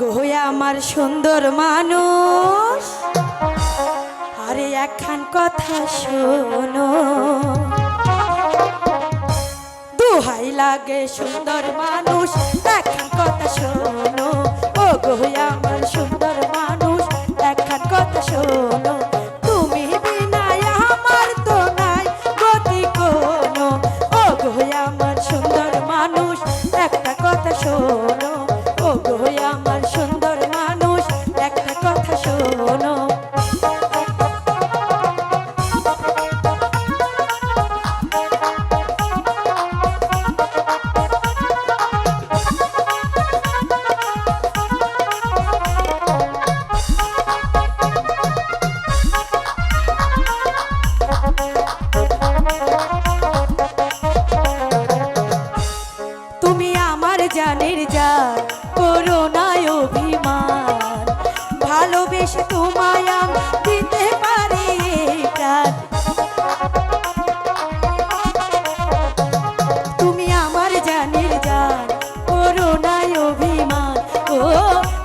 গো আমার সুন্দর মানুষ। আরে একখান কথা শোনো। দুহাই লাগে সুন্দর মানুষ, একখান কথা শোনো। জানের যার করোনায় অভিমান। ভালোবেসে তোমায় আমি দিতে পারি প্রাণ। তুমি আমার জানের যান করোনায় অভিমান। ও,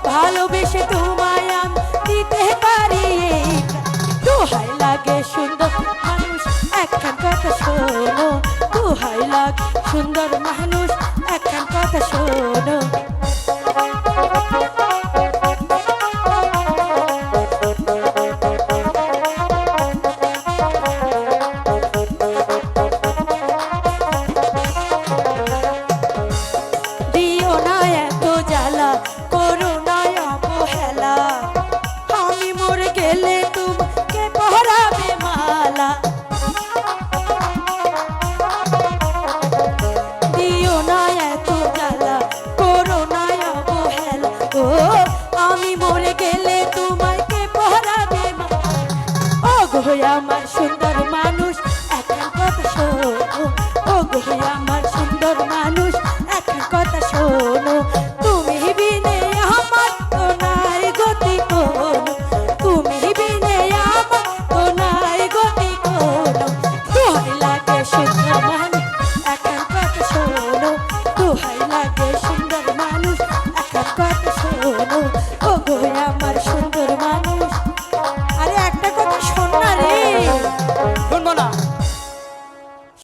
ভালোবেসে তোমায় আমি দিতে পারি। দোহাই লাগে সুন্দর মানুষ, একখান কথা শোনো। দোহাই লাগে সুন্দর মানুষ একখান কথা শোনো। আমার সুন্দর মানুষ একটা কথা শোনো। ওগো আমার সুন্দর মানুষ একটা কথা শোনো। তুমি বিনে আমার গতি কোন। তুমি বিনে আমার তোনার গতি কোন। সুন্দর মানুষ একটা কথা শোনো। সুন্দর মানুষ একটা কথা